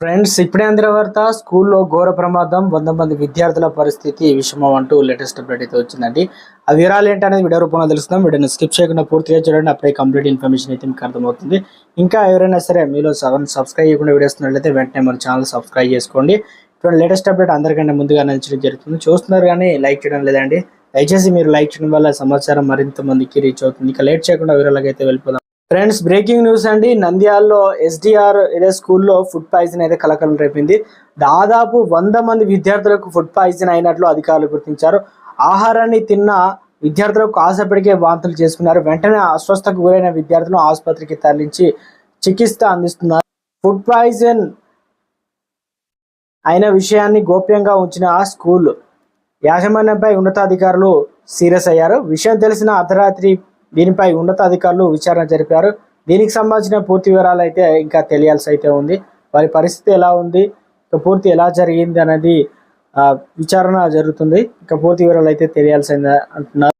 Friends ఇప్పుడే అందిన వార్త స్కూల్లో ఘోర ప్రమాదం వంద మంది విద్యార్థుల పరిస్థితి విషమం అంటూ లేటెస్ట్ అప్డేట్ అయితే వచ్చిందండి. ఆ వివరాలు ఏంటనేది వీడియో రూపంలో తెలుస్తున్నాం. వీడియోని స్కిప్ చేయకుండా పూర్తిగా చూడండి. అప్పుడే కంప్లీట్ ఇన్ఫర్మేషన్ అయితే మీకు అర్థమవుతుంది. ఇంకా ఎవరైనా సరే మీలో సెవెన్ సబ్స్క్రైబ్ చేయకుండా వీడియోస్ ఉన్నట్లయితే వెంటనే మన ఛానల్ సబ్స్క్రైబ్ చేసుకోండి. ఇటువంటి లేటెస్ట్ అప్డేట్ అందరికంటే ముందుగా అందించడం జరుగుతుంది చూస్తున్నారు కానీ లైక్ చేయడం లేదండి. దయచేసి మీరు లైక్ చేయడం వల్ల సమాచారం మరింత మందికి రీచ్ అవుతుంది. ఇంకా లేట్ చేయకుండా వివరాలకి అయితే వెళ్ళిపోదాం. ఫ్రెండ్స్ బ్రేకింగ్ న్యూస్ అండి. నంద్యాలలో ఎస్డిఆర్ ఏదో స్కూల్లో ఫుడ్ పాయిజన్ అయితే కలకలం రేపింది. దాదాపు వంద మంది విద్యార్థులకు ఫుడ్ పాయిజన్ అయినట్లు అధికారులు గుర్తించారు. ఆహారాన్ని తిన్న విద్యార్థులకు ఆశపడికే వాంతులు చేసుకున్నారు. వెంటనే అస్వస్థకు గురైన విద్యార్థులను ఆసుపత్రికి తరలించి చికిత్స అందిస్తున్నారు. ఫుడ్ పాయిజన్ అయిన విషయాన్ని గోప్యంగా ఉంచిన ఆ స్కూల్ యాజమాన్యంపై ఉన్నతాధికారులు సీరియస్ అయ్యారు. విషయం తెలిసిన అర్ధరాత్రి దీనిపై ఉన్నతాధికారులు విచారణ జరిపారు. దీనికి సంబంధించిన పూర్తి వివరాలు అయితే ఇంకా తెలియాల్సి అయితే ఉంది. వారి పరిస్థితి ఎలా ఉంది? పూర్తి ఎలా జరిగింది అనేది ఆ, విచారణ జరుగుతుంది. ఇంకా పూర్తి వివరాలు అయితే తెలియాల్సిందే అంటున్నారు.